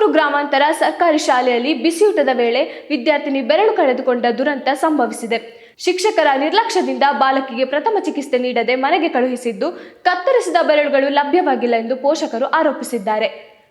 ತುಮಕೂರು ಗ್ರಾಮಾಂತರ ಸರ್ಕಾರಿ ಶಾಲೆಯಲ್ಲಿ ಬಿಸಿಯೂಟದ ವೇಳೆ ವಿದ್ಯಾರ್ಥಿನಿ ಬೆರಳು ಕಳೆದುಕೊಂಡ ದುರಂತ ಸಂಭವಿಸಿದೆ. ಶಿಕ್ಷಕರ ನಿರ್ಲಕ್ಷ್ಯದಿಂದ ಬಾಲಕಿಗೆ ಪ್ರಥಮ ಚಿಕಿತ್ಸೆ ನೀಡದೆ ಮನೆಗೆ ಕಳುಹಿಸಿದ್ದು, ಕತ್ತರಿಸಿದ ಬೆರಳುಗಳು ಲಭ್ಯವಾಗಿಲ್ಲ ಎಂದು ಪೋಷಕರು ಆರೋಪಿಸಿದ್ದಾರೆ.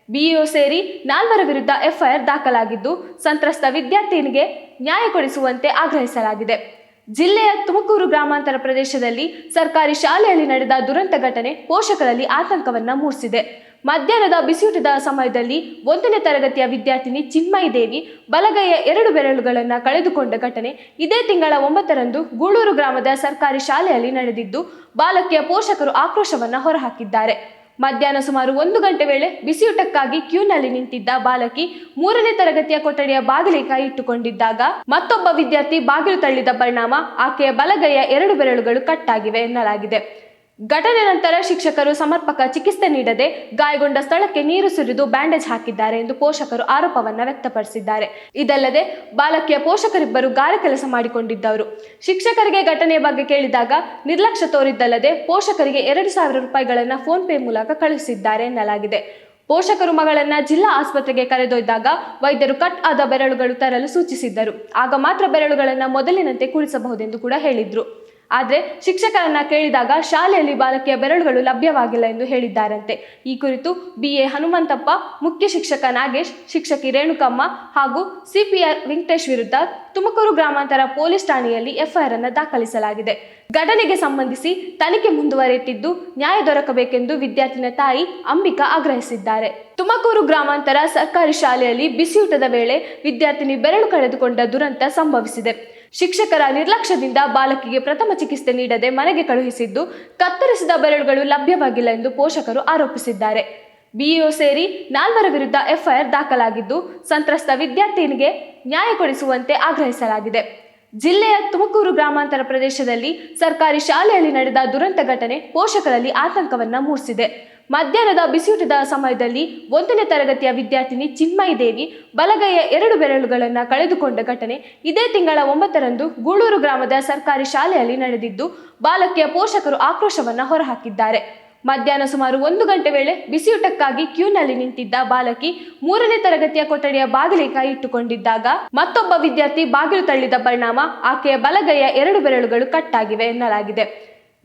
ಬಿಇಒ ಸೇರಿ ನಾಲ್ವರ ವಿರುದ್ಧ ಎಫ್ಐಆರ್ ದಾಖಲಾಗಿದ್ದು, ಸಂತ್ರಸ್ತ ವಿದ್ಯಾರ್ಥಿನಿಗೆ ನ್ಯಾಯ ಕೊಡಿಸುವಂತೆ ಆಗ್ರಹಿಸಲಾಗಿದೆ. ಜಿಲ್ಲೆಯ ತುಮಕೂರು ಗ್ರಾಮಾಂತರ ಪ್ರದೇಶದಲ್ಲಿ ಸರ್ಕಾರಿ ಶಾಲೆಯಲ್ಲಿ ನಡೆದ ದುರಂತ ಘಟನೆ ಪೋಷಕರಲ್ಲಿ ಆತಂಕವನ್ನ ಮೂಡಿಸಿದೆ. ಮಧ್ಯಾಹ್ನದ ಬಿಸಿಯೂಟದ ಸಮಯದಲ್ಲಿ ಒಂದನೇ ತರಗತಿಯ ವಿದ್ಯಾರ್ಥಿನಿ ಚಿನ್ಮಯಿ ದೇವಿ ಬಲಗೈಯ ಎರಡು ಬೆರಳುಗಳನ್ನು ಕಳೆದುಕೊಂಡ ಘಟನೆ ಇದೇ ತಿಂಗಳ ಒಂಬತ್ತರಂದು ಗೂಳೂರು ಗ್ರಾಮದ ಸರ್ಕಾರಿ ಶಾಲೆಯಲ್ಲಿ ನಡೆದಿದ್ದು, ಬಾಲಕಿಯ ಪೋಷಕರು ಆಕ್ರೋಶವನ್ನು ಹೊರಹಾಕಿದ್ದಾರೆ. ಮಧ್ಯಾಹ್ನ ಸುಮಾರು ಒಂದು ಗಂಟೆ ವೇಳೆ ಬಿಸಿಯೂಟಕ್ಕಾಗಿ ಕ್ಯೂನಲ್ಲಿ ನಿಂತಿದ್ದ ಬಾಲಕಿ ಮೂರನೇ ತರಗತಿಯ ಕೊಠಡಿಯ ಬಾಗಿಲಿಗೆ ಕೈ ಇಟ್ಟುಕೊಂಡಿದ್ದಾಗ ಮತ್ತೊಬ್ಬ ವಿದ್ಯಾರ್ಥಿ ಬಾಗಿಲು ತಳ್ಳಿದ ಪರಿಣಾಮ ಆಕೆಯ ಬಲಗೈಯ ಎರಡು ಬೆರಳುಗಳು ಕಟ್ಟಾಗಿವೆ ಎನ್ನಲಾಗಿದೆ. ಘಟನೆ ನಂತರ ಶಿಕ್ಷಕರು ಸಮರ್ಪಕ ಚಿಕಿತ್ಸೆ ನೀಡದೆ ಗಾಯಗೊಂಡ ಸ್ಥಳಕ್ಕೆ ನೀರು ಸುರಿದು ಬ್ಯಾಂಡೇಜ್ ಹಾಕಿದ್ದಾರೆ ಎಂದು ಪೋಷಕರು ಆರೋಪವನ್ನ ವ್ಯಕ್ತಪಡಿಸಿದ್ದಾರೆ. ಇದಲ್ಲದೆ ಬಾಲಕಿಯ ಪೋಷಕರಿಬ್ಬರು ಗಾರೆ ಕೆಲಸ ಮಾಡಿಕೊಂಡಿದ್ದವರು. ಶಿಕ್ಷಕರಿಗೆ ಘಟನೆಯ ಬಗ್ಗೆ ಕೇಳಿದಾಗ ನಿರ್ಲಕ್ಷ್ಯ ತೋರಿದ್ದಲ್ಲದೆ ಪೋಷಕರಿಗೆ ಎರಡು ಸಾವಿರ ರೂಪಾಯಿಗಳನ್ನ ಫೋನ್ ಪೇ ಮೂಲಕ ಕಳುಹಿಸಿದ್ದಾರೆ ಎನ್ನಲಾಗಿದೆ. ಪೋಷಕರು ಮಗಳನ್ನ ಜಿಲ್ಲಾ ಆಸ್ಪತ್ರೆಗೆ ಕರೆದೊಯ್ದಾಗ ವೈದ್ಯರು ಕಟ್ ಆದ ಬೆರಳುಗಳು ತರಲು ಸೂಚಿಸಿದ್ದರು. ಆಗ ಮಾತ್ರ ಬೆರಳುಗಳನ್ನು ಮೊದಲಿನಂತೆ ಕೂಡಿಸಬಹುದೆಂದು ಕೂಡ ಹೇಳಿದ್ರು. ಆದರೆ ಶಿಕ್ಷಕರನ್ನ ಕೇಳಿದಾಗ ಶಾಲೆಯಲ್ಲಿ ಬಾಲಕಿಯ ಬೆರಳುಗಳು ಲಭ್ಯವಾಗಿಲ್ಲ ಎಂದು ಹೇಳಿದ್ದಾರಂತೆ. ಈ ಕುರಿತು ಬಿಎ ಹನುಮಂತಪ್ಪ, ಮುಖ್ಯ ಶಿಕ್ಷಕ ನಾಗೇಶ್, ಶಿಕ್ಷಕಿ ರೇಣುಕಮ್ಮ ಹಾಗೂ ಸಿಪಿಆರ್ ವೆಂಕಟೇಶ್ ವಿರುದ್ಧ ತುಮಕೂರು ಗ್ರಾಮಾಂತರ ಪೊಲೀಸ್ ಠಾಣೆಯಲ್ಲಿ ಎಫ್ಐಆರ್ ಅನ್ನು ದಾಖಲಿಸಲಾಗಿದೆ. ಘಟನೆಗೆ ಸಂಬಂಧಿಸಿ ತನಿಖೆ ಮುಂದುವರೆಯುತ್ತಿದ್ದು ನ್ಯಾಯ ದೊರಕಬೇಕೆಂದು ವಿದ್ಯಾರ್ಥಿನ ತಾಯಿ ಅಂಬಿಕಾ ಆಗ್ರಹಿಸಿದ್ದಾರೆ. ತುಮಕೂರು ಗ್ರಾಮಾಂತರ ಸರ್ಕಾರಿ ಶಾಲೆಯಲ್ಲಿ ಬಿಸಿಯೂಟದ ವೇಳೆ ವಿದ್ಯಾರ್ಥಿನಿ ಬೆರಳು ಕಳೆದುಕೊಂಡ ದುರಂತ ಸಂಭವಿಸಿದೆ. ಶಿಕ್ಷಕರ ನಿರ್ಲಕ್ಷ್ಯದಿಂದ ಬಾಲಕಿಗೆ ಪ್ರಥಮ ಚಿಕಿತ್ಸೆ ನೀಡದೆ ಮನೆಗೆ ಕಳುಹಿಸಿದ್ದು, ಕತ್ತರಿಸಿದ ಬೆರಳುಗಳು ಲಭ್ಯವಾಗಿಲ್ಲ ಎಂದು ಪೋಷಕರು ಆರೋಪಿಸಿದ್ದಾರೆ. ಬಿಇಒ ಸೇರಿ ನಾಲ್ವರ ವಿರುದ್ಧ ಎಫ್ಐಆರ್ ದಾಖಲಾಗಿದ್ದು, ಸಂತ್ರಸ್ತ ವಿದ್ಯಾರ್ಥಿನಿಗೆ ನ್ಯಾಯ ಕೊಡಿಸುವಂತೆ ಆಗ್ರಹಿಸಲಾಗಿದೆ. ಜಿಲ್ಲೆಯ ತುಮಕೂರು ಗ್ರಾಮಾಂತರ ಪ್ರದೇಶದಲ್ಲಿ ಸರ್ಕಾರಿ ಶಾಲೆಯಲ್ಲಿ ನಡೆದ ದುರಂತ ಘಟನೆ ಪೋಷಕರಲ್ಲಿ ಆತಂಕವನ್ನ ಮೂಡಿಸಿದೆ. ಮಧ್ಯಾಹ್ನದ ಬಿಸಿಯೂಟದ ಸಮಯದಲ್ಲಿ ಒಂದನೇ ತರಗತಿಯ ವಿದ್ಯಾರ್ಥಿನಿ ಚಿನ್ಮಯಿ ದೇವಿ ಬಲಗೈಯ ಎರಡು ಬೆರಳುಗಳನ್ನು ಕಳೆದುಕೊಂಡ ಘಟನೆ ಇದೇ ತಿಂಗಳ ಒಂಬತ್ತರಂದು ಗೂಳೂರು ಗ್ರಾಮದ ಸರ್ಕಾರಿ ಶಾಲೆಯಲ್ಲಿ ನಡೆದಿದ್ದು, ಬಾಲಕಿಯ ಪೋಷಕರು ಆಕ್ರೋಶವನ್ನು ಹೊರಹಾಕಿದ್ದಾರೆ. ಮಧ್ಯಾಹ್ನ ಸುಮಾರು ಒಂದು ಗಂಟೆ ವೇಳೆ ಬಿಸಿಯೂಟಕ್ಕಾಗಿ ಕ್ಯೂನಲ್ಲಿ ನಿಂತಿದ್ದ ಬಾಲಕಿ ಮೂರನೇ ತರಗತಿಯ ಕೊಠಡಿಯ ಬಾಗಿಲಿಗೆ ಕೈ ಇಟ್ಟುಕೊಂಡಿದ್ದಾಗ ಮತ್ತೊಬ್ಬ ವಿದ್ಯಾರ್ಥಿ ಬಾಗಿಲು ತಳ್ಳಿದ ಪರಿಣಾಮ ಆಕೆಯ ಬಲಗೈಯ ಎರಡು ಬೆರಳುಗಳು ಕಟ್ಟಾಗಿವೆ ಎನ್ನಲಾಗಿದೆ.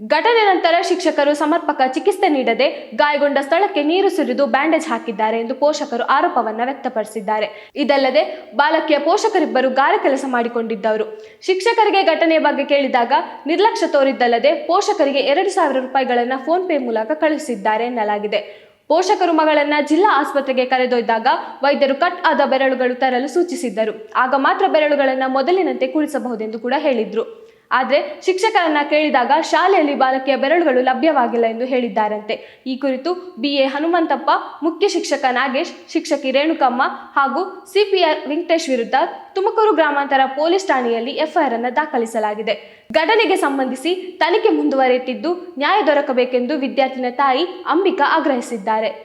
ಘಟನೆ ನಂತರ ಶಿಕ್ಷಕರು ಸಮರ್ಪಕ ಚಿಕಿತ್ಸೆ ನೀಡದೆ ಗಾಯಗೊಂಡ ಸ್ಥಳಕ್ಕೆ ನೀರು ಸುರಿದು ಬ್ಯಾಂಡೇಜ್ ಹಾಕಿದ್ದಾರೆ ಎಂದು ಪೋಷಕರು ಆರೋಪವನ್ನ ವ್ಯಕ್ತಪಡಿಸಿದ್ದಾರೆ. ಇದಲ್ಲದೆ ಬಾಲಕಿಯ ಪೋಷಕರಿಬ್ಬರು ಗಾರೆ ಕೆಲಸ ಮಾಡಿಕೊಂಡಿದ್ದವರು. ಶಿಕ್ಷಕರಿಗೆ ಘಟನೆಯ ಬಗ್ಗೆ ಕೇಳಿದಾಗ ನಿರ್ಲಕ್ಷ್ಯ ತೋರಿದ್ದಲ್ಲದೆ ಪೋಷಕರಿಗೆ ಎರಡು ಸಾವಿರ ರೂಪಾಯಿಗಳನ್ನು ಫೋನ್ ಪೇ ಮೂಲಕ ಕಳುಹಿಸಿದ್ದಾರೆ ಎನ್ನಲಾಗಿದೆ. ಪೋಷಕರು ಮಗಳನ್ನ ಜಿಲ್ಲಾ ಆಸ್ಪತ್ರೆಗೆ ಕರೆದೊಯ್ದಾಗ ವೈದ್ಯರು ಕಟ್ ಆದ ಬೆರಳುಗಳು ತರಲು ಸೂಚಿಸಿದ್ದರು. ಆಗ ಮಾತ್ರ ಬೆರಳುಗಳನ್ನು ಮೊದಲಿನಂತೆ ಕೂಡಿಸಬಹುದೆಂದು ಕೂಡ ಹೇಳಿದ್ರು. ಆದರೆ ಶಿಕ್ಷಕರನ್ನ ಕೇಳಿದಾಗ ಶಾಲೆಯಲ್ಲಿ ಬಾಲಕಿಯ ಬೆರಳುಗಳು ಲಭ್ಯವಾಗಿಲ್ಲ ಎಂದು ಹೇಳಿದ್ದಾರಂತೆ. ಈ ಕುರಿತು ಬಿಎ ಹನುಮಂತಪ್ಪ, ಮುಖ್ಯ ಶಿಕ್ಷಕ ನಾಗೇಶ್, ಶಿಕ್ಷಕಿ ರೇಣುಕಮ್ಮ ಹಾಗೂ ಸಿಪಿಆರ್ ವೆಂಕಟೇಶ್ ವಿರುದ್ಧ ತುಮಕೂರು ಗ್ರಾಮಾಂತರ ಪೊಲೀಸ್ ಠಾಣೆಯಲ್ಲಿ ಎಫ್ಐಆರ್ ಅನ್ನು ದಾಖಲಿಸಲಾಗಿದೆ. ಘಟನೆಗೆ ಸಂಬಂಧಿಸಿ ತನಿಖೆ ಮುಂದುವರೆಯುತ್ತಿದ್ದು ನ್ಯಾಯ ದೊರಕಬೇಕೆಂದು ವಿದ್ಯಾರ್ಥಿನ ತಾಯಿ ಅಂಬಿಕಾ ಆಗ್ರಹಿಸಿದ್ದಾರೆ.